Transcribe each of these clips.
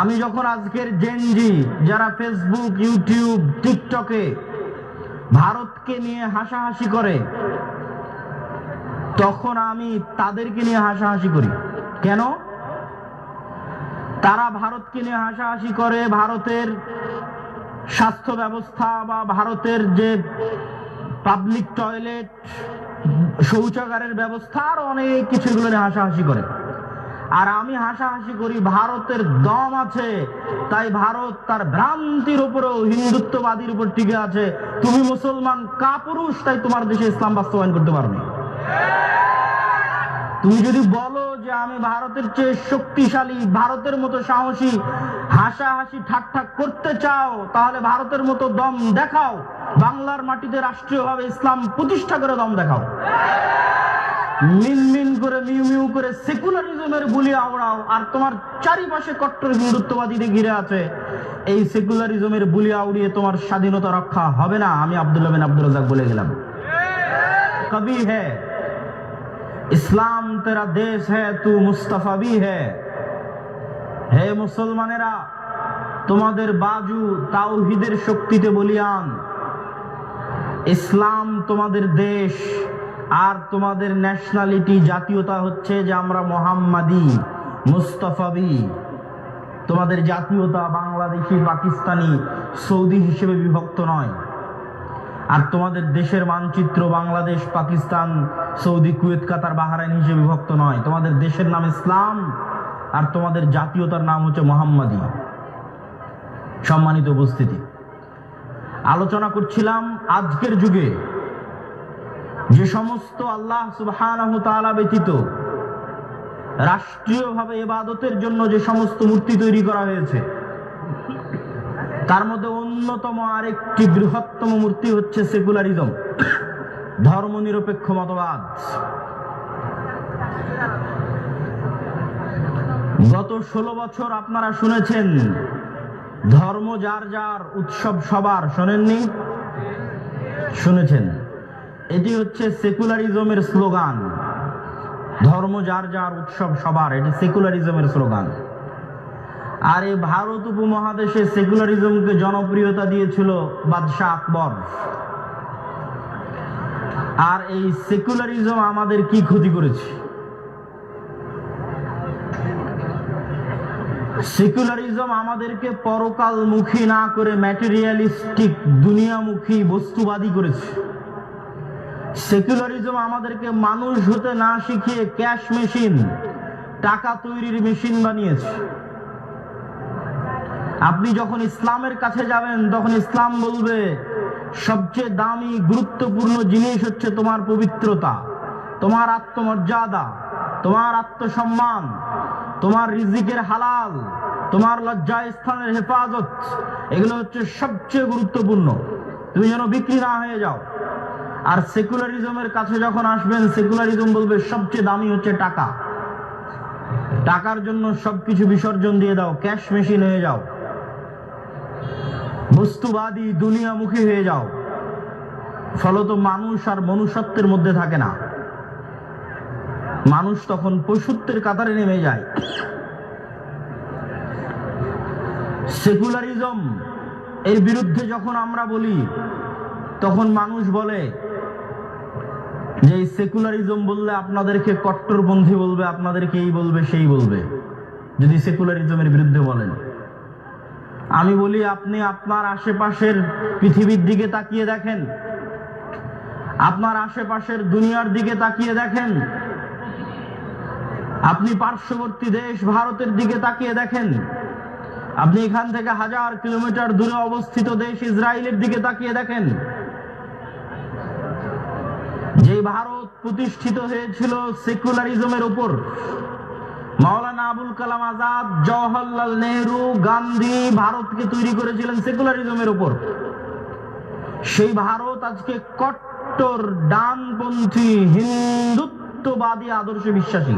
আমি যখন আজকের জেনজি যারা ফেসবুক ইউটিউব টিকটকে ভারতকে নিয়ে হাসাহাসি করে, তখন আমি তাদেরকে নিয়ে হাসাহাসি করি। কেন? তারা ভারতকে নিয়ে হাসাহাসি করে ভারতের স্বাস্থ্য ব্যবস্থা বা ভারতের যে পাবলিক টয়লেট শৌচাগারের ব্যবস্থা, আর অনেক কিছু এগুলো নিয়ে হাসাহাসি করে। আর আমি হাসাহাসি করি, ভারতের দম আছে। তাই ভারত তার ভ্রান্তির উপরেও, হিন্দুত্ববাদীর উপর টিকে আছে। তুমি মুসলমান কাপুরুষ তাই তোমার দেশে ইসলাম বাস্তবায়ন করতে পারবে। তুমি যদি বলো যে আমি ভারতের চেয়ে শক্তিশালী, ভারতের মতো সাহসী, হাসাহাসি ঠাট্টা করতে চাও, তাহলে ভারতের মতো দম দেখাও। বাংলার মাটিতে রাষ্ট্রীয়ভাবে ইসলাম প্রতিষ্ঠা করে দম দেখাও। মিন মিন করে মিউ মিউ করে, সেকুলারিজমের বুলি আওড়াও, আর তোমার চারিপাশে কট্টর হিন্দুত্ববাদীদের ঘিরে আছে। এই সেকুলারিজমের বুলি আউড়িয়ে তোমার স্বাধীনতা রক্ষা হবে না, আমি আব্দুল্লাহ বিন আব্দুল রাজাক বলে গেলাম। কবি হ্যাঁ ইসলাম তেরা দেশ হ্যাঁ তু মুস্তাফা ভি হ্যাঁ হে মুসলমানেরা, তোমাদের বাজু তাওহিদের শক্তিতে বলিয়ান। ইসলাম তোমাদের দেশ। আর তোমাদের ন্যাশনালিটি জাতীয়তা হচ্ছে যে আমরা মোহাম্মদী, মুস্তফাবি। তোমাদের জাতীয়তা বাংলাদেশি, পাকিস্তানি, সৌদি হিসেবে বিভক্ত নয়। আর তোমাদের দেশের মানচিত্র Bangladesh, Pakistan, Saudi, Kuwait, Qatar, Bahrain হিসেবে বিভক্ত নয়। তোমাদের দেশের নাম ইসলাম, আর তোমাদের জাতীয়তার নাম হচ্ছে মোহাম্মদী। সম্মানিত উপস্থিতি। আলোচনা করছিলাম আজকের যুগে। যে সমস্ত আল্লাহ তাআলা ব্যতীত রাষ্ট্রীয়ভাবে ইবাদতের জন্য যে সমস্ত মূর্তি তৈরি করা হয়েছে, তার মধ্যে অন্যতম আরেকটি বৃহত্তম মূর্তি হচ্ছে সেকুলারিজম, ধর্মনিরপেক্ষ মতবাদ। গত ষোলো বছর আপনারা শুনেছেন, ধর্ম যার যার উৎসব সবার, শোনেননি? শুনেছেন। এটি হচ্ছে সেকুলারিজমের স্লোগান। ধর্ম যার যার উৎসব সবার, এটি সেকুলারিজমের স্লোগান। আর এই ভারত উপমহাদেশে সেকুলারিজমকে জনপ্রিয়তা দিয়েছিল বাদশাহ আকবর। আর এই সেকুলারিজম আমাদের কি ক্ষতি করেছে? সেকুলারিজম আমাদেরকে পরকালমুখী না করে ম্যাটেরিয়ালিস্টিক দুনিয়ামুখী, বস্তুবাদী করেছে। সেকুলারিজম আমাদেরকে মানুষ হতে না শিখিয়ে ক্যাশ মেশিন, টাকা তৈরির মেশিন বানিয়েছে। আপনি যখন ইসলামের কাছে যাবেন, তখন ইসলাম বলবে, সবচেয়ে দামি, গুরুত্বপূর্ণ জিনিস হচ্ছে তোমার পবিত্রতা, তোমার আত্মমর্যাদা, তোমার আত্মসম্মান, তোমার রিজিকের হালাল, তোমার লজ্জা স্থানের হেফাজত। এগুলো হচ্ছে সবচেয়ে গুরুত্বপূর্ণ। তুমি যেন বিক্রি না হয়ে যাও। আর সেকুলারিজমের কাছে যখন আসবেন সেকুলারিজম বলবে সবচেয়ে দামি হচ্ছে টাকা। টাকার জন্য সবকিছু বিসর্জন দিয়ে দাও ক্যাশ মেশিন হয়ে যাও। বস্তুবাদী দুনিয়ামুখী হয়ে যাও। ফলত মানুষ আর মনুষ্যত্বের মধ্যে থাকে না। মানুষ তখন পশুত্বের কাতারে নেমে যায়। সেকুলারিজম এর বিরুদ্ধে যখন আমরা বলি, তখন মানুষ বলে যে সেকুলারিজম বললে আপনাদেরকে কট্টরপন্থী বলবে, আপনাদেরকে এই বলবে, সেই বলবে, যদি সেকুলারিজমের বিরুদ্ধে বলেন। আমি বলি, আপনি আপনার আশেপাশের পৃথিবীর দিকে তাকিয়ে দেখেন। আপনার আশেপাশের দুনিয়ার দিকে তাকিয়ে দেখেন। আপনি পার্শ্ববর্তী দেশ ভারতের দিকে তাকিয়ে দেখেন। আপনি এখান থেকে হাজার কিলোমিটার দূরে অবস্থিত দেশ ইসরায়েলের দিকে তাকিয়ে দেখেন। ভারত প্রতিষ্ঠিত হয়েছিল সেকুলারিজমের উপর। মাওলানা আবুল কালাম আজাদ, জওহরলাল নেহরু, গান্ধী ভারতকে তৈরি করেছিলেন সেকুলারিজমের উপর। সেই ভারত আজকে কট্টর, ডানপন্থী, হিন্দুত্ববাদী, আদর্শে বিশ্বাসী।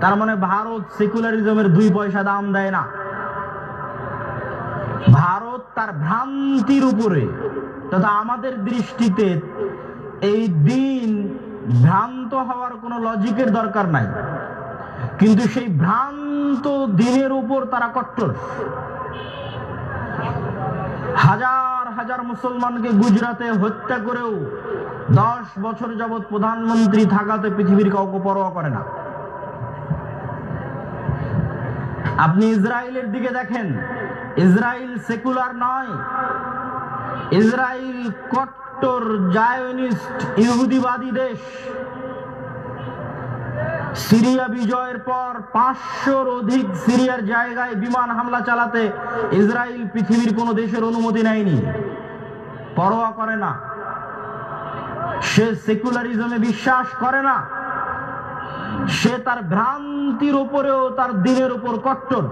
তার মানে ভারত সেকুলারিজমের দুই পয়সা দাম দেয় না। ভারত তার ভ্রান্তির উপরে, তথা আমাদের দৃষ্টিতে এই দিন ভ্রান্ত হওয়ার কোনো লজিকের দরকার নাই। কিন্তু সেই ভ্রান্ত দিনের উপর তারা কট্টর। হাজার হাজার মুসলমানকে গুজরাতে হত্যা করেও দশ বছর যাবৎ প্রধানমন্ত্রী থাকাতে পৃথিবীর কাউকে পরোয়া করে না। আপনি ইসরায়েলের দিকে দেখেন, ইসরায়েল সেকুলার নয়, ইসরায়েল কট্টর জায়নিস্ট ইহুদিবাদী দেশ। সিরিয়া বিজয়ের পর পাঁচশোর অধিক সিরিয়ার জায়গায় বিমান হামলা চালাতে ইসরায়েল পৃথিবীর কোন দেশের অনুমতি নেয়নি। পরোয়া করে না। সে সেকুলারিজমে বিশ্বাস করে না। সে তার ভ্রান্তির উপরেও তার দিনের উপর কট্টর।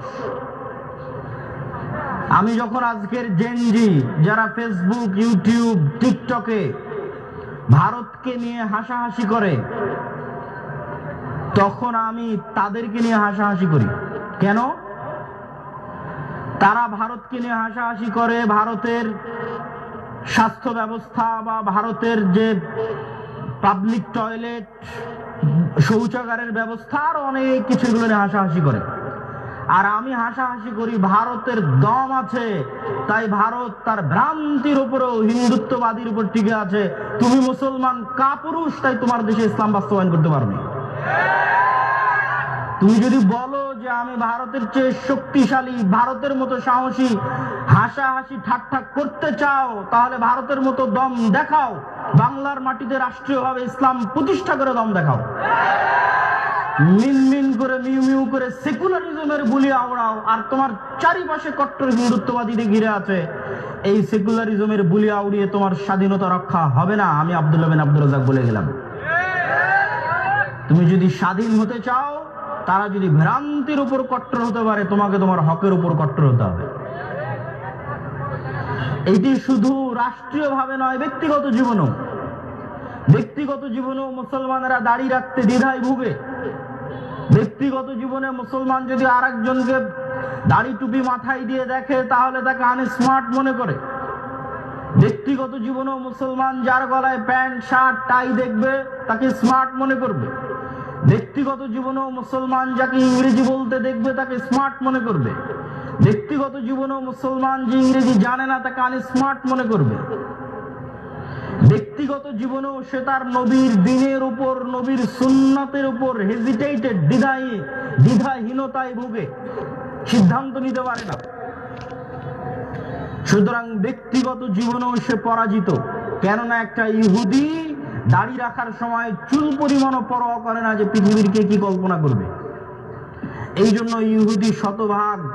আমি যখন আজকের জেনজি যারা ফেসবুক ইউটিউব টিকটকে ভারতকে নিয়ে হাসাহাসি করে, তখন আমি তাদেরকে নিয়ে হাসাহাসি করি। কেন? তারা ভারতকে নিয়ে হাসাহাসি করে ভারতের স্বাস্থ্য ব্যবস্থা বা ভারতের যে পাবলিক টয়লেট শৌচাগারের ব্যবস্থা, আর অনেক কিছু এগুলো নিয়ে হাসাহাসি করে। আর আমি হাসাহাসি করি, ভারতের দম আছে। তাই ভারত তার ভ্রান্তির উপরেও, হিন্দুত্ববাদীর উপর টিকে আছে। তুমি মুসলমান, কাপুরুষ, তাই তোমার দেশে ইসলাম বাস্তবায়ন করতে পারবে। তুমি যদি বলো যে আমি ভারতের চেয়ে শক্তিশালী, ভারতের মতো সাহসী, হাসাহাসি ঠাট্টা করতে চাও, তাহলে ভারতের মতো দম দেখাও। বাংলার মাটিতে রাষ্ট্রীয়ভাবে ইসলাম প্রতিষ্ঠা করে দম দেখাও। মিন মিন করে, মিউ মিউ করে সেকুলারিজমের বুলি আওড়াও, আর তোমার চারিপাশে কট্টর হিন্দুত্ববাদীদের ঘিরে আছে। এই সেকুলারিজমের বুলি আউড়িয়ে তোমার স্বাধীনতা রক্ষা হবে না, আমি আব্দুল্লাহ বিন আব্দুল রাজাক বলে গেলাম। তুমি যদি স্বাধীন হতে চাও, তারা যদি ভ্রান্তির উপর কট্টর হতে পারে, তোমাকে তোমার হকের উপর কট্টর হতে হবে। এটি শুধু রাষ্ট্রীয়ভাবে নয়, ব্যক্তিগত জীবনও। ব্যক্তিগত জীবনেও মুসলমানেরা দাড়ি রাখতে দ্বিধায় ভুগে। ব্যক্তিগত জীবনে মুসলমান যদি আর একজনকে দাড়ি টুপি মাথায় দিয়ে দেখে, তাহলে তাকে আনস্মার্ট মনে করে। ব্যক্তিগত জীবনেও মুসলমান যার গলায় প্যান্ট, শার্ট, টাই দেখবে, তাকে স্মার্ট মনে করবে। ব্যক্তিগত জীবনেও মুসলমান যাকে ইংরেজি বলতে দেখবে, তাকে স্মার্ট মনে করবে। ব্যক্তিগত জীবনেও মুসলমান যে ইংরেজি জানে না, তাকে আনস্মার্ট মনে করবে। ব্যক্তিগত জীবনেও সে তার নবীর দিনের উপর, নবীর সুন্নাতের উপর হেজিটেটেড দ্বিধায় দ্বিধাহীনতায় ভুগে। সিদ্ধান্ত নিতে পারে না। সুতরাং ব্যক্তিগত জীবনেও সে পরাজিত। কেননা একটা ইহুদি দাড়ি রাখার সময় চুল পরিমাণও পরোয়া করে না যে পৃথিবীর কে কি কল্পনা করবে। এই জন্য ইহুদি শতভাগ,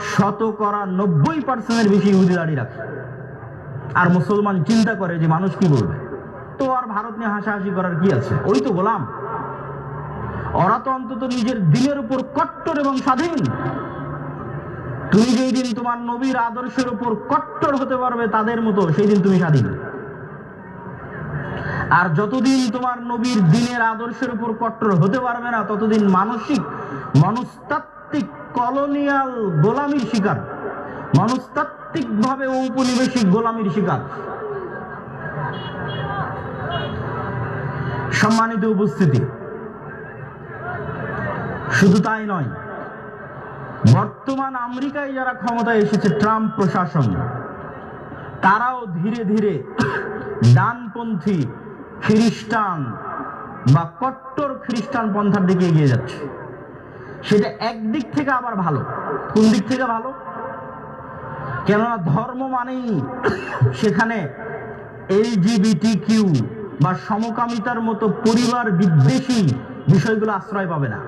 শতকরা নব্বই পার্সেন্টের বেশি ইহুদি দাঁড়িয়ে রাখে। আর মুসলমান চিন্তা করে যে মানুষ কি বলবে? তো আর ভারত নিয়ে হাসাহাসি করার কি আছে? ওই তো গোলাম ওরা তো অন্তত নিজের দিনের উপর কট্টর এবং স্বাধীন। তুমি যেই দিন তোমার নবীর আদর্শের উপর কট্টর হতে পারবে তাদের মতো, সেই দিন তুমি স্বাধীন। আর যতদিন তোমার নবীর দিনের আদর্শের উপর কট্টর হতে পারবে না, ততদিন মানসিক, মনস্তাত্ত্বিক, কলোনিয়াল গোলামির শিকার, মনস্তাত্ত্বিক ভাবে ঔপনিবেশিক গোলামির শিকার। সম্মানিত উপস্থিতি। শুধু তাই নয়, বর্তমান আমেরিকায় যারা ক্ষমতায় এসেছে ট্রাম্প প্রশাসন, তারাও ধীরে ধীরে ডানপন্থী খ্রিস্টান বা কট্টর খ্রিস্টান পন্থার দিকে এগিয়ে যাচ্ছে। সেটা একদিক থেকে আবার ভালো। কোন দিক থেকে ভালো? কেননা ধর্ম মানেই সেখানে এলজিবিটি কিউ বা সমকামিতার মতো পরিবার বিদ্বেষী বিষয়গুলো আশ্রয় পাবে না।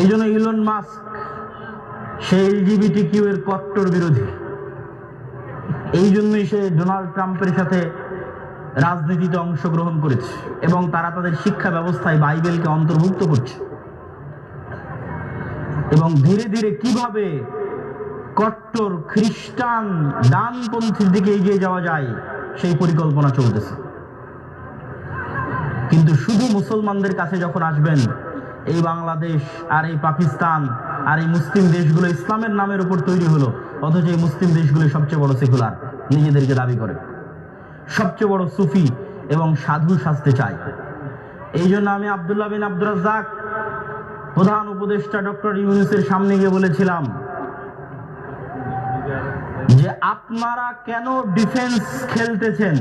এই জন্য ইলন মাস্ক সে এলজিবিটি কিউ এর কট্টর বিরোধী। এই জন্যই সে ডোনাল্ড ট্রাম্পের সাথে রাজনীতিতে অংশগ্রহণ করেছে এবং তারা তাদের শিক্ষা ব্যবস্থায় বাইবেলকে অন্তর্ভুক্ত করছে। এবং ধীরে ধীরে কীভাবে কট্টর খ্রিস্টান ডানপন্থীর দিকে এগিয়ে যাওয়া যায়, সেই পরিকল্পনা চলতেছে। কিন্তু শুধু মুসলমানদের কাছে যখন আসবেন, এই বাংলাদেশ, আর এই পাকিস্তান, আর এই মুসলিম দেশগুলো ইসলামের নামের উপর তৈরি হলো, অথচ এই মুসলিম দেশগুলো সবচেয়ে বড় সেকুলার, নিজেদেরকে দাবি করে। সবচেয়ে বড় সুফি এবং সাধু সাজতে চায়। এই জন্য আমি আবদুল্লাহ বিন রাজ্জাক প্রধান উপদেষ্টা ডক্টর ইউনুসের সামনে গিয়ে বলেছিলাম আপনারা কেন ডিফেন্স খেলতেছেন?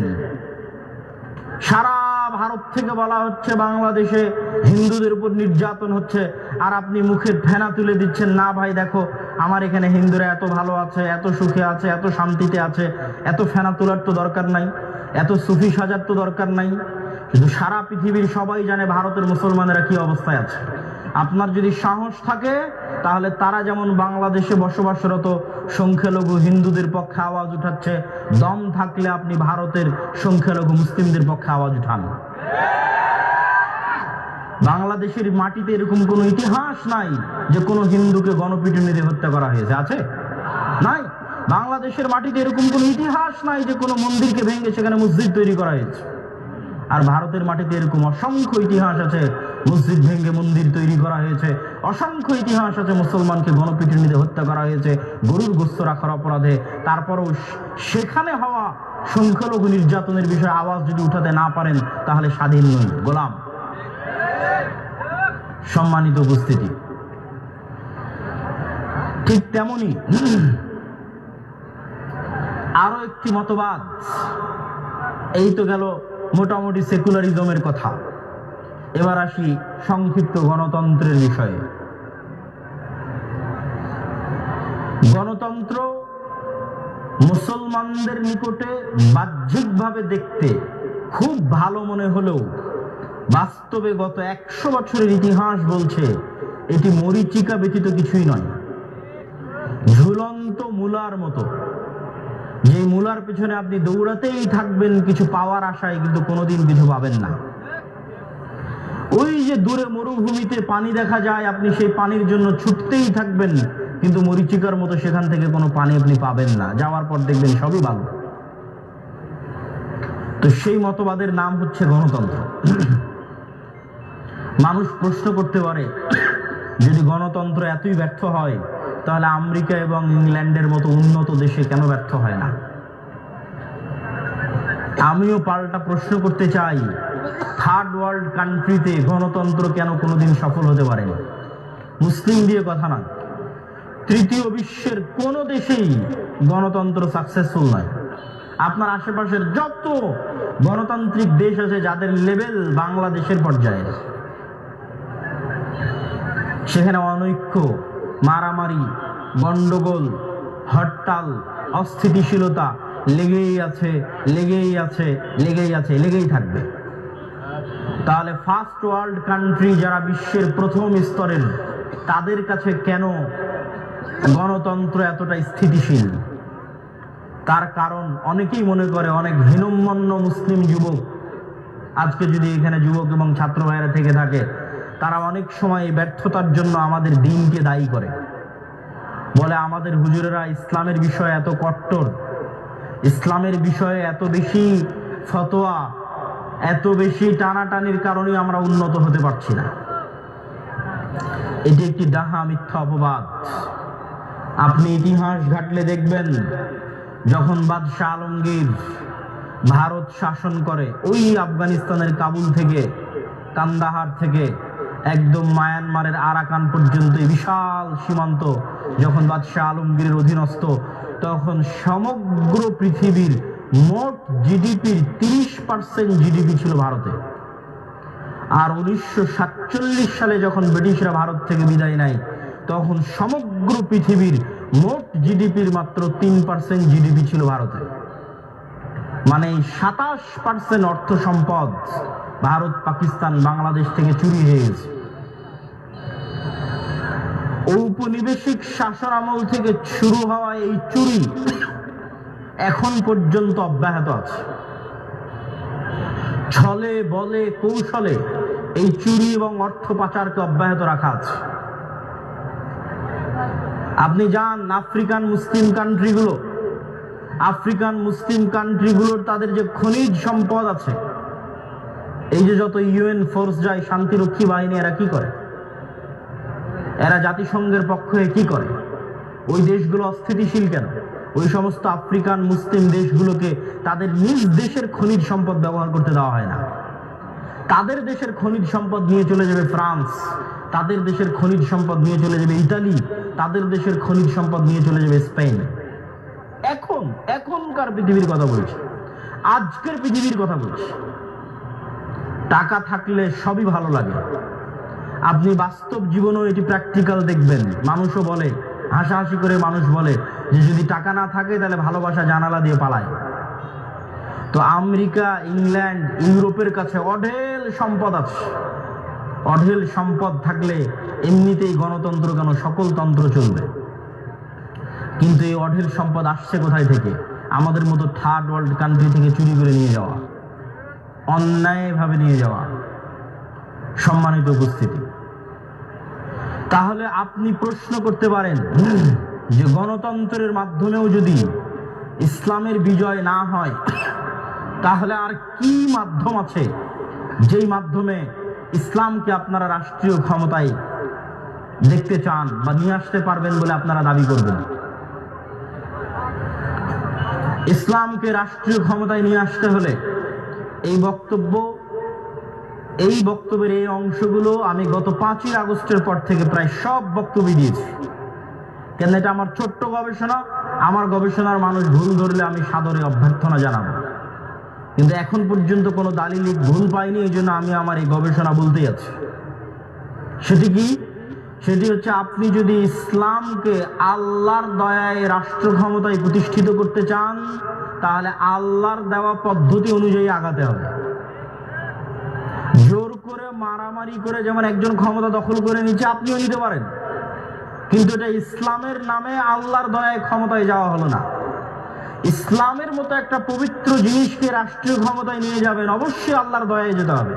সারা ভারত থেকে বলা হচ্ছে বাংলাদেশে হিন্দুদের উপর নির্যাতন হচ্ছে, আর আপনি মুখে ফেনা তুলে দিচ্ছেন, না ভাই, দেখো, আমার এখানে হিন্দুরা এত ভালো আছে, এত সুখে আছে, এত শান্তিতে আছে, এত ফেনা তোলার তো দরকার নাই, এত সুফি সাজার তো দরকার নাই। কিন্তু সারা পৃথিবীর সবাই জানে ভারতের মুসলমানেরা কি অবস্থায় আছে। আপনার যদি সাহস থাকে, তাহলে তারা যেমন বাংলাদেশে বসবাসরত সংখ্যালঘু হিন্দুদের পক্ষে আওয়াজ উঠাচ্ছে, দম থাকলে আপনি ভারতের সংখ্যালঘু মুসলিমদের পক্ষে আওয়াজ উঠান। বাংলাদেশের মাটিতে এরকম কোনো ইতিহাস নাই যে কোনো হিন্দুকে গণপিটুনিতে হত্যা করা হয়েছে, আছে? নাই? বাংলাদেশের মাটিতে এরকম কোনো ইতিহাস নাই যে কোনো মন্দিরকে ভেঙে সেখানে মসজিদ তৈরি করা হয়েছে। আর ভারতের মাটিতে এরকম অসংখ্য ইতিহাস আছে মসজিদ ভেঙে মন্দির তৈরি করা হয়েছে। অসংখ্য ইতিহাস আছে মুসলমানকে গণপিটুনিতে হত্যা করা হয়েছে, গরুর গোস্ত রাখার অপরাধে। তারপরেও সেখানে হওয়া সংখ্যালঘু নির্যাতনের বিষয়ে আওয়াজ যদি উঠাতে না পারেন, তাহলে স্বাধীন নই। গোলাম, সম্মানিত উপস্থিতি। ঠিক তেমনি আরও একটি মতবাদ। এই তো গেল মোটামুটি সেকুলারিজমের কথা। এবার আসি সংক্ষিপ্ত গণতন্ত্রের বিষয়ে। গণতন্ত্র মুসলমানদের নিকটে বাহ্যিকভাবে দেখতে খুব ভালো মনে হলেও বাস্তবে গত একশো বছরের ইতিহাস বলছে এটি মরিচিকা ব্যতীত কিছুই নয়। ঝুলন্ত মূলার মতো। যে মূলার পেছনে আপনি দৌড়াতেই থাকবেন, কিছু পাওয়ার আশায় কিন্তু কোনোদিন কিছু পাবেন না। ওই যে দূরে মরুভূমিতে পানি দেখা যায়, আপনি সেই পানির জন্য ছুটতেই থাকবেন। কিন্তু মরিচিকার মতো সেখান থেকে কোনো পানি আপনি পাবেন না। যাওয়ার পর দেখবেন সবই ভালো তো সেই মতবাদের নাম হচ্ছে গণতন্ত্র। মানুষ প্রশ্ন করতে পারে, যদি গণতন্ত্র এতই ব্যর্থ হয়, তাহলে আমেরিকা এবং ইংল্যান্ডের মতো উন্নত দেশে কেন ব্যর্থ হয় না? আমিও পাল্টা প্রশ্ন করতে চাই থার্ড ওয়ার্ল্ড কান্ট্রিতে গণতন্ত্র কেন কোনোদিন সফল হতে পারেনি? মুসলিম দিয়ে কথা না তৃতীয় বিশ্বের কোন দেশেই গণতন্ত্র সাকসেসফুল নয়। আপনার আশেপাশের যত গণতান্ত্রিক দেশ আছে, যাদের লেভেল বাংলাদেশের পর্যায়ে, সেখানে অনৈক্য, মারামারি, গন্ডগোল, হরতাল, অস্থিতিশীলতা লেগেই আছে লেগেই আছে লেগেই আছে, লেগেই থাকবে। তাহলে ফার্স্ট ওয়ার্ল্ড কান্ট্রি যারা বিশ্বের প্রথম স্তরের, তাদের কাছে কেন গণতন্ত্র এতটা স্থিতিশীল? তার কারণ অনেকেই মনে করে, অনেক হীনম্মন্য মুসলিম যুবক, আজকে যদি এখানে যুবক এবং ছাত্র ভাইয়েরা থেকে থাকে, তারা অনেক সময় এই ব্যর্থতার জন্য আমাদের দিনকে দায়ী করে। বলে আমাদের হুজুরেরা, ইসলামের বিষয়ে এত কট্টর, ইসলামের বিষয়ে এত বেশি ফতোয়া এত বেশি টানাটানির কারণে আমরা উন্নত হতে পারছি না। এটি একটি ডাহা মিথ্যা অপবাদ। আপনি ইতিহাস ঘাটলে দেখবেন, যখন বাদশাহ আলমগীর ভারত শাসন করে, ওই আফগানিস্তানের কাবুল থেকে, কান্দাহার থেকে, একদম মায়ানমারের আরাকান পর্যন্ত বিশাল সীমান্ত যখন বাদশাহ আলমগীরের অধীনস্থ, তখন সমগ্র পৃথিবীর মোট জিডিপির তিরিশ পার্সেন্ট জিডিপি ছিল ভারতে। আর উনিশশো সাতচল্লিশ সালে যখন ব্রিটিশরা ভারত থেকে বিদায় নেয়, তখন সমগ্র পৃথিবীর মোট জিডিপির মাত্র তিন পার্সেন্ট জিডিপি ছিল ভারতে। মানে সাতাশ পার্সেন্ট অর্থ সম্পদ ভারত, পাকিস্তান, বাংলাদেশ থেকে চুরি হয়ে গেছে। ঔপনিবেশিক শাসন আমল থেকে শুরু হওয়া এই চুরি এখন পর্যন্ত অব্যাহত আছে। ছলে, বলে, কৌশলে এই চুরি এবং অর্থ পাচারকে অব্যাহত রাখা আছে। আপনি যান আফ্রিকান মুসলিম কান্ট্রিগুলো। আফ্রিকান মুসলিম কান্ট্রিগুলোর তাদের যে খনিজ সম্পদ আছে, এই যে যত ইউএন ফোর্স যায় শান্তিরক্ষী বাহিনী, এরা কি করে? এরা জাতিসংঘের পক্ষ কি করে? ওই দেশগুলো অস্থিতিশীল কেন? ওই সমস্ত আফ্রিকান মুসলিম দেশগুলোকে তাদের নিজ দেশের খনিজ সম্পদ ব্যবহার করতে দেওয়া হয় না। তাদের দেশের খনিজ সম্পদ নিয়ে চলে যাবে ফ্রান্স, তাদের দেশের খনিজ সম্পদ নিয়ে চলে যাবে ইতালি, তাদের দেশের খনিজ সম্পদ নিয়ে চলে যাবে স্পেন। এখন, এখনকার পৃথিবীর কথা বলছি আজকের পৃথিবীর কথা বলছি টাকা থাকলে সবই ভালো লাগে। আপনি বাস্তব জীবনেও এটি প্র্যাকটিক্যাল দেখবেন। মানুষও বলে, হাসাহাসি করে মানুষ বলে যে যদি টাকা না থাকে, তাহলে ভালোবাসা জানালা দিয়ে পালায়। তো আমেরিকা, ইংল্যান্ড, ইউরোপের কাছে অঢেল সম্পদ আছে। অঢেল সম্পদ থাকলে এমনিতেই গণতন্ত্র কেন, সকল তন্ত্র চলবে? কিন্তু এই অঢেল সম্পদ আসছে কোথায় থেকে? আমাদের মতো থার্ড ওয়ার্ল্ড কান্ট্রি থেকে চুরি করে নিয়ে যাওয়া, অন্যায়ভাবে নিয়ে যাওয়া, সম্মানিত উপস্থিতি। তাহলে আপনি প্রশ্ন করতে পারেন যে গণতন্ত্রের মাধ্যমেও যদি ইসলামের বিজয় না হয়, তাহলে আর কি মাধ্যম আছে যেই মাধ্যমে ইসলামকে আপনারা রাষ্ট্রীয় ক্ষমতায় দেখতে চান বা নিয়ে আসতে পারবেন বলে আপনারা দাবি করবেন? ইসলামকে রাষ্ট্রীয় ক্ষমতায় নিয়ে আসতে হলে এই বক্তব্য, এই বক্তব্যের এই অংশগুলো আমি গত পাঁচই আগস্টের পর থেকে প্রায় সব বক্তব্য দিয়েছি। কেন এটা আমার ছোট্ট গবেষণা? আমার গবেষণার মানুষ ভুল ধরলে আমি সাদরে অভ্যর্থনা জানাব। কিন্তু এখন পর্যন্ত কোনো দালিল ভুল পাইনি এই জন্য আমি আমার এই গবেষণা বলতেই আছি। সেটি কি? সেটি হচ্ছে আপনি যদি ইসলামকে আল্লাহর দয়ায় রাষ্ট্র ক্ষমতায় প্রতিষ্ঠিত করতে চান, তাহলে আল্লাহর দেওয়া পদ্ধতি অনুযায়ী আগাতে হবে। জোর করে, মারামারি করে যেমন একজন ক্ষমতা দখল করে নিচ্ছে, আপনিও নিতে পারেন। কিন্তু এটা ইসলামের নামে আল্লাহর দয়ায় ক্ষমতায় যাওয়া হলো না। ইসলামের মতো একটা পবিত্র জিনিসকে রাষ্ট্রীয় ক্ষমতায় নিয়ে যাবেন, অবশ্যই আল্লাহর দয়ায় যেতে হবে।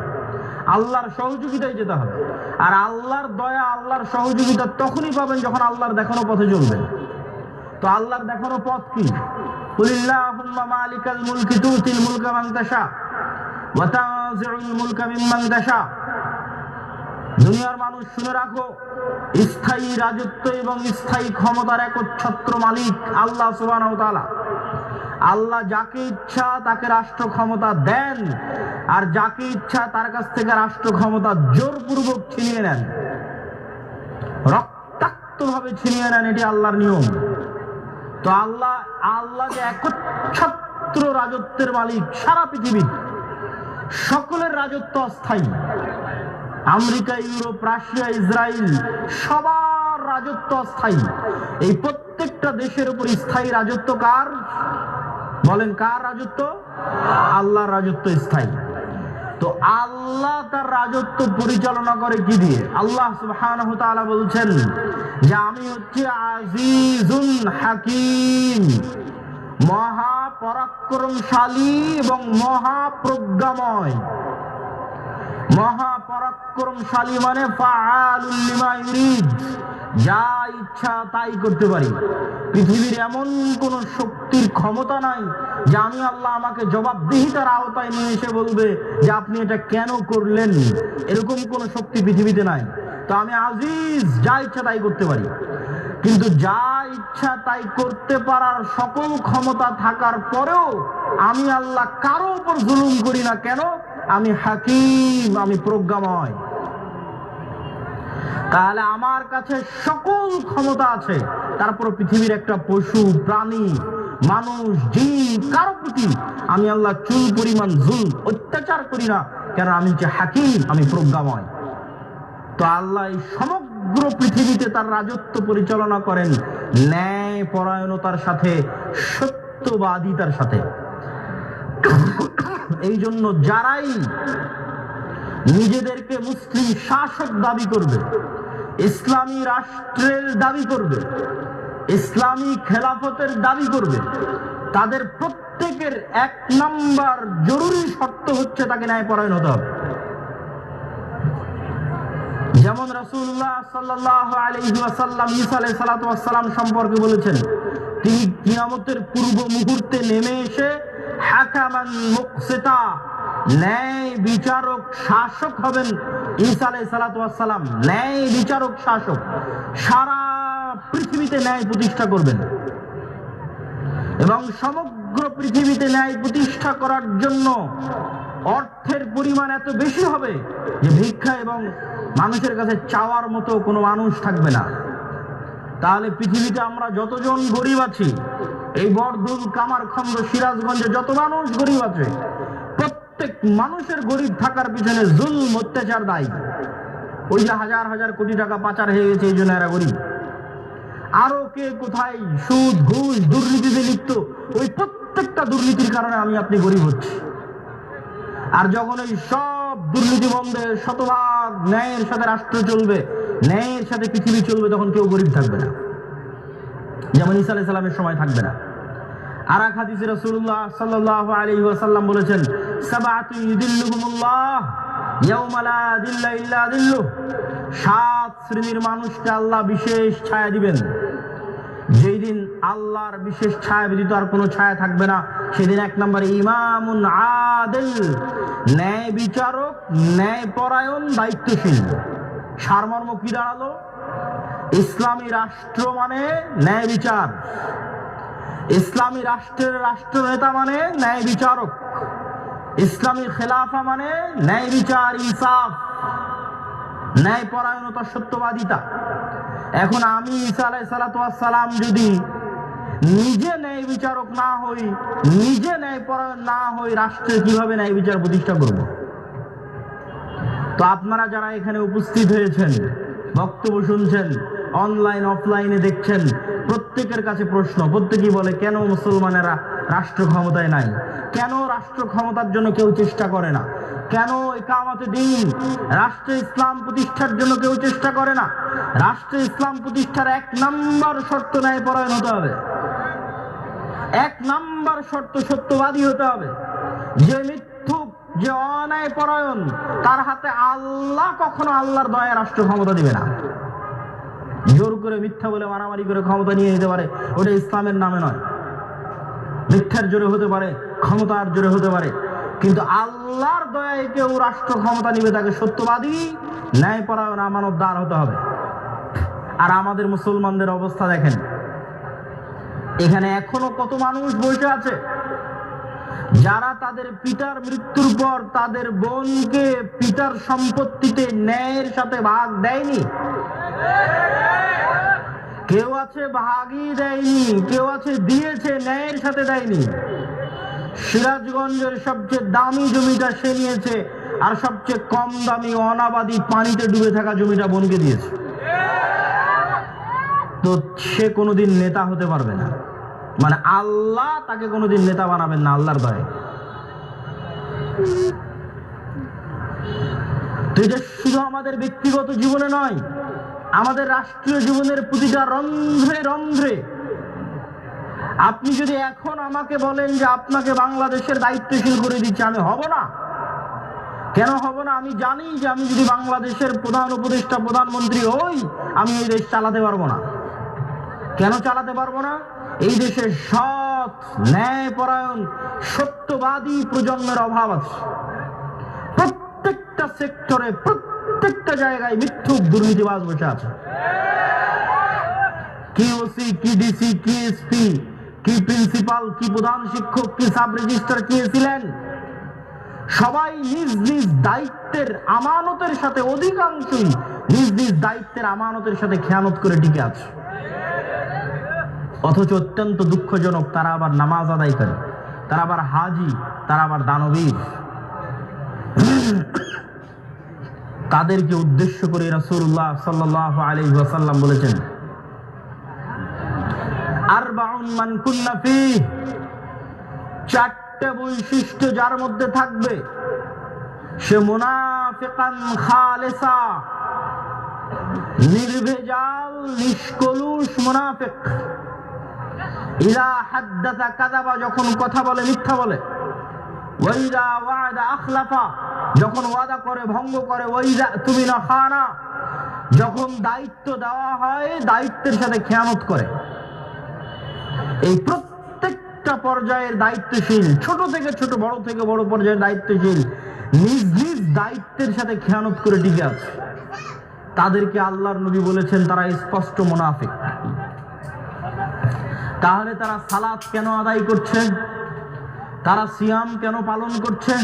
আল্লাহর সহযোগিতায় যেতে হবে। আর আল্লাহর দয়া, আল্লাহর সহযোগিতা তখনই পাবেন যখন আল্লাহর দেখানো পথে চলবেন। তো আল্লাহর দেখানো পথ কি? মালিকাল মুলকি তুতিল মুলকা মান তাশা, ওয়া তানজিউল মুলকা মিম্মান তাশা। দুনিয়ার মানুষ শুনে রাখো, স্থায়ী রাজত্ব এবং স্থায়ী ক্ষমতার একচ্ছত্র মালিক আল্লাহ ওয়া আল্লাহ যাকে ইচ্ছা তাকে রাষ্ট্র ক্ষমতা দেন, আর যাকে ইচ্ছা তার কাছ থেকে রাষ্ট্র ক্ষমতা জোরপূর্বক ছিনিয়ে নেন। রক্তাক্ত ভাবে ছিনিয়ে নেন, এটি আল্লাহর নিয়ম। তো আল্লাহ আল্লাহ যে একচ্ছত্র রাজত্বের মালিক সারা পৃথিবীর সকলের রাজত্ব অস্থায়ী। আমেরিকা, ইউরোপ, রাশিয়া, ইসরায়েল, সবার রাজত্ব অস্থায়ী। এই প্রত্যেকটা দেশের উপর স্থায়ী রাজত্ব কার? বলেন, কার রাজত্ব? আল্লাহর রাজত্ব স্থায়ী। তো আল্লাহ তার রাজত্ব পরিচালনা করে কি দিয়ে? আল্লাহ সুবহানাহু তাআলা বলছেন যে, আমি হচ্ছে আজিজুন হাকিম মহা পরাক্রমশালী এবং মহা প্রজ্ঞাময় মহা পরাক্রমশালী মানে যা ইচ্ছা তাই করতে পারি। পৃথিবীর এমন কোন শক্তির ক্ষমতা নাই যে আমি আল্লাহ আমাকে জবাবদিহিতার আওতায় নিয়ে এসে বলবে যে আপনি এটা কেন করলেন। এরকম কোন শক্তি পৃথিবীতে নাই। তো আমি আজিজ, যা ইচ্ছা তাই করতে পারি। কিন্তু যা ইচ্ছা তাই করতে পারার সকল ক্ষমতা থাকার পরেও আমি আল্লাহ কারও উপর জুলুম করি না। কেন? আমি হাকিম, আমি প্রজ্ঞাময়। তাহলে আমার কাছে সকল ক্ষমতা আছে। তারপর পৃথিবীর একটা পশু, প্রাণী, মানুষ, জীব, কারও প্রতি আমি আল্লাহ চুল পরিমাণ জুল অত্যাচার করি না। কেন? আমি যে হাকিম, আমি প্রজ্ঞাময়। তো আল্লাহ এই সমগ্র পৃথিবীতে তার রাজত্ব পরিচালনা করেন ন্যায় পরায়ণতার সাথে সত্যবাদিতার সাথে। এই জন্য যারাই নিজেদেরকে মুসলিম শাসক দাবি করবে, ইসলামী রাষ্ট্রের দাবি করবে, ইসলামী খেলাফতের দাবি করবে, তাদের প্রত্যেকের এক নাম্বার জরুরি শর্ত হচ্ছে তাকে ন্যায় পরায়ণ হতে হবে। যেমন রাসূলুল্লাহ সাল্লাল্লাহু আলাইহি ওয়াসাল্লাম ঈসা আলাইহিস সালাতু ওয়াসসালাম সম্পর্কে বলেছেন, তিনি কিয়ামতের পূর্ব মুহূর্তে নেমে এসে হাকামান ন্যায় বিচারক শাসক হবেন ঈসা আলাইহিস সালাতু ওয়াসসালাম ন্যায় বিচারক শাসক সারা পৃথিবীতে ন্যায় প্রতিষ্ঠা করবেন এবং সমগ্র পৃথিবীতে ন্যায় প্রতিষ্ঠা করার জন্য অর্থের পরিমাণ এত বেশি হবে যে ভিক্ষা এবং মানুষের কাছে চাওয়ার মতো কোনো মানুষ থাকবে না। তাহলে পৃথিবীতে আমরা যতজন গরিব আছি, এই বরদুল কামারখন্দ সিরাজগঞ্জে যত মানুষ গরিব আছে, প্রত্যেক মানুষের গরিব থাকার পিছনে জুলম, অত্যাচার, দায়ী। ওই যে হাজার হাজার কোটি টাকা পাচার হয়ে গেছে, এই জন্য এরা গরিব। আরও কে কোথায় সুদ, ঘুষ, দুর্নীতিতে লিপ্ত, ওই প্রত্যেকটা দুর্নীতির কারণে আমি আপনি গরিব হচ্ছি। আর যখন ওই সব দুর্নীতি বন্ধে শতভাগ ন্যায়ের সাথে রাষ্ট্র চলবে, ন্যায়ের সাথে পৃথিবী চলবে, তখন কেউ গরিব থাকবে না। যেমন ঈসা আলাইহিস সালামের সময় থাকবে না। আর এক হাদিসে রাসূলুল্লাহ সাল্লাল্লাহু আলাইহি ওয়াসাল্লাম বলেছেন, সাবাতু ইউদিল্লুহুমুল্লাহ ইয়াউমা লা দিল্লা ইল্লা দিল্লুহ। সাত শ্রেণির মানুষকে আল্লাহ বিশেষ ছায়া দিবেন। আল্লাহর বিশেষ ছায়া ব্যতীত আর কোনো ছায়া থাকবে না। সেদিন এক নম্বরে ইমামুন আদিল, ন্যায় বিচারক, ন্যায় পরায়ণ, দায়িত্বশীল। সারমর্ম কি দাঁড়াল? ইসলামী রাষ্ট্র মানে ন্যায় বিচার। ইসলামী রাষ্ট্রের রাষ্ট্রনেতা মানে ন্যায় বিচারক। ইসলামী খেলাফা মানে ন্যায় বিচার, ইনসাফ। ন্যায় পরায়ণতা সত্যবাদিতা। এখন আমি ঈসা আলাই সালাম যদি নিজে ন্যায় বিচারক না হই, নিজে ন্যায় পরায়ণ না হই রাষ্ট্রে কীভাবে ন্যায় বিচার প্রতিষ্ঠা করব? তো আপনারা যারা এখানে উপস্থিত হয়েছেন, বক্তব্য শুনছেন অনলাইন অফলাইনে দেখছেন, প্রত্যেকের কাছে প্রশ্ন, প্রত্যেকেই বলে, কেন মুসলমানেরা রাষ্ট্র ক্ষমতায় নাই? কেন রাষ্ট্র ক্ষমতার জন্য কেউ চেষ্টা করে না? কেন একামতে দিন রাষ্ট্রে ইসলাম প্রতিষ্ঠার জন্য কেউ চেষ্টা করে না? রাষ্ট্রে ইসলাম প্রতিষ্ঠার এক নম্বর শর্ত ন্যায় পরায়ণ হতে হবে। এক নাম্বার শর্ত সত্যবাদী হতে হবে। যে মিথ্যুক, যে অন্যায় পরায়ণ, তার হাতে আল্লাহ কখনো আল্লাহর দয়া রাষ্ট্র ক্ষমতা দিবে না। জোর করে মিথ্যা বলে মারামারি করে ক্ষমতা নিয়ে নিতে পারে, ওটা ইসলামের নামে নয়। মিথ্যার জোরে হতে পারে, ক্ষমতার জোরে হতে পারে। কিন্তু আল্লাহর দয়ায় কেউ রাষ্ট্র ক্ষমতা নিবে, তাকে সত্যবাদী ন্যায় পরায়ণ আমানত দার হতে হবে। আর আমাদের মুসলমানদের অবস্থা দেখেন এখানে এখনও কত মানুষ বসে আছে? যারা তাদের পিতার মৃত্যুর পর তাদের বোনকে পিতার সম্পত্তিতে ন্যায়ের সাথে ভাগ দেয়নি? কেউ আছে ভাগই দেয়নি, কেউ আছে দিয়েছে, ন্যায়ের সাথে দেয়নি। সিরাজগঞ্জের সবচেয়ে দামি জমিটা সে নিয়েছে, আর সবচেয়ে কম দামি অনাবাদি পানিতে ডুবে থাকা জমিটা বোনকে দিয়েছে। তো সে কোনোদিন নেতা হতে পারবে না। মানে আল্লাহ তাকে কোনোদিন নেতা বানাবেন না, আল্লাহর দয়ে। শুধু আমাদের ব্যক্তিগত জীবনে নয়, আমাদের রাষ্ট্রীয় জীবনের প্রতিটা রন্ধ্রে রন্ধ্রে। আপনি যদি এখন আমাকে বলেন যে আপনাকে বাংলাদেশের দায়িত্বশীল করে দিচ্ছে, আমি হব না। কেন হব না? আমি জানি যে আমি যদি বাংলাদেশের প্রধান উপদেষ্টা, প্রধানমন্ত্রী হই, আমি এই দেশ চালাতে পারব না। কেন চালাতে পারব না? এই দেশে সৎ ন্যায়পরায়ণ, সত্যবাদী প্রজন্মের অভাব আছে। প্রত্যেকটা সেক্টরে, প্রত্যেকটা জায়গায় মিথ্যুক দুর্নীতিবাজ বসে আছে। কি ওসি, কি ডিসি, কি এসপি, কি প্রিন্সিপাল, কি প্রধান শিক্ষক, কি সাব রেজিস্টার কে ছিলেন? সবাই নিজ নিজ দায়িত্বের আমানতের সাথে অধিকাংশই নিজ নিজ দায়িত্বের আমানতের সাথে খেয়ানত করে টিকে আছে। অথচ অত্যন্ত দুঃখজনক, তারা আবার নামাজ আদায় করে। তারা আবার হাজি, তারা আবার দানবীর। তাদেরকে উদ্দেশ্য করে রাসূলুল্লাহ সাল্লাল্লাহু আলাইহি ওয়াসাল্লাম বলেছেন, আরবাউন মান কুন্না চারটে বৈশিষ্ট্য যার মধ্যে থাকবে। সে মুনাফিকান খালেসা, নির্ভেজাল, নিষ্কলুষ মুনাফিক। ইলা হাদ্দাসা কাযাবা, যখন কথা বলে, মিথ্যা বলে। ওয়াইদা ওয়াদা আখলাফা, যখন ওয়াদা করে, ভঙ্গ করে ওয়াইদা তুমি না খানা, যখন দায়িত্ব দেওয়া হয়, দায়িত্বের সাথে খেয়ানত করে। এই প্রত্যেকটা পর্যায়ের দায়িত্বশীল, ছোট থেকে ছোট, বড় থেকে বড় পর্যায়ের দায়িত্বশীল, নিজ নিজ দায়িত্বের সাথে খেয়ানত করে টিকে আছে। তাদেরকে আল্লাহর নবী বলেছেন, তারা স্পষ্ট মুনাফিক। তাহলে তারা সালাত কেন আদায় করছে? তারা সিয়াম কেন পালন করছে?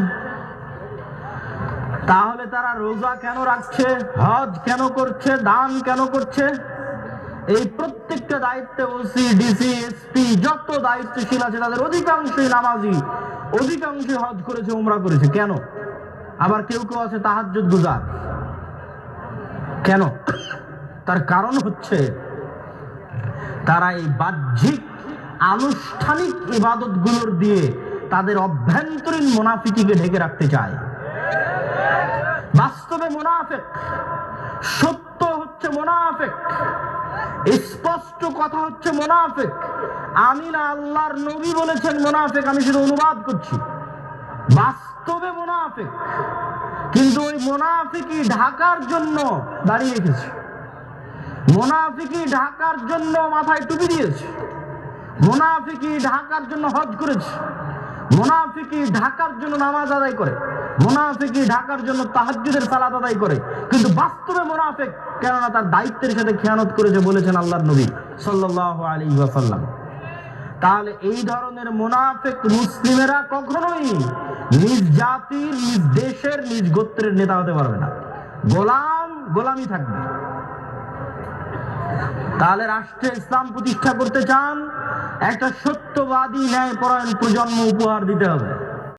তাহলে তারা রোজা কেন রাখছে? হজ কেন করছে? দান কেন করছে? এই প্রত্যেকটা দায়িত্বে ওসি ডিসি এসপি যত দায়িত্বশীল আছে তাদের অধিকাংশই নামাজি। অধিকাংশই হজ করেছে, উমরা করেছে। কেন? আবার কেউ কেউ আছে তাহাজ্জুদ গুজার। কেন? তার কারণ হচ্ছে তারা এই বাহ্যিক আনুষ্ঠানিক ইবাদতগুলোর দিয়ে তাদের অভ্যন্তরীণ মুনাফিকিকে ঢেকে রাখতে চায়। বাস্তবে মুনাফেক, সত্য হচ্ছে মুনাফেক, স্পষ্ট কথা হচ্ছে মুনাফেক। আমি না আল্লাহর নবী বলেছেন মুনাফেক, আমি শুধু অনুবাদ করছি। বাস্তবে মুনাফেক, কিন্তু ওই মুনাফিকি ঢাকার জন্য দাঁড়িয়ে রেখেছে। মুনাফিকি ঢাকার জন্য মাথায় টুপি দিয়েছে। মুনাফিকি ঢাকার জন্য হজ করেছে। মুনাফিকি ঢাকার জন্য নামাজ আদায় করে। মুনাফিকি ঢাকার জন্য তাহাজ্জুদের সালাত আদায় করে। কিন্তু বাস্তবে মুনাফিক কেননা তার দায়িত্বের সাথে খেয়ানত করেছে বলেছেন আল্লাহর নবী সাল্লাল্লাহু আলী ওয়াসাল্লাম। তাহলে এই ধরনের মোনাফেক মুসলিমেরা কখনোই নিজ জাতির, নিজ দেশের, নিজ গোত্রের নেতা হতে পারবে না। গোলাম গোলামি থাকবে। তাহলে রাষ্ট্রে ইসলাম প্রতিষ্ঠা করতে চান একটা সত্যবাদী ন্যায় পরায়ণ প্রজন্ম উপহার দিতে হবে।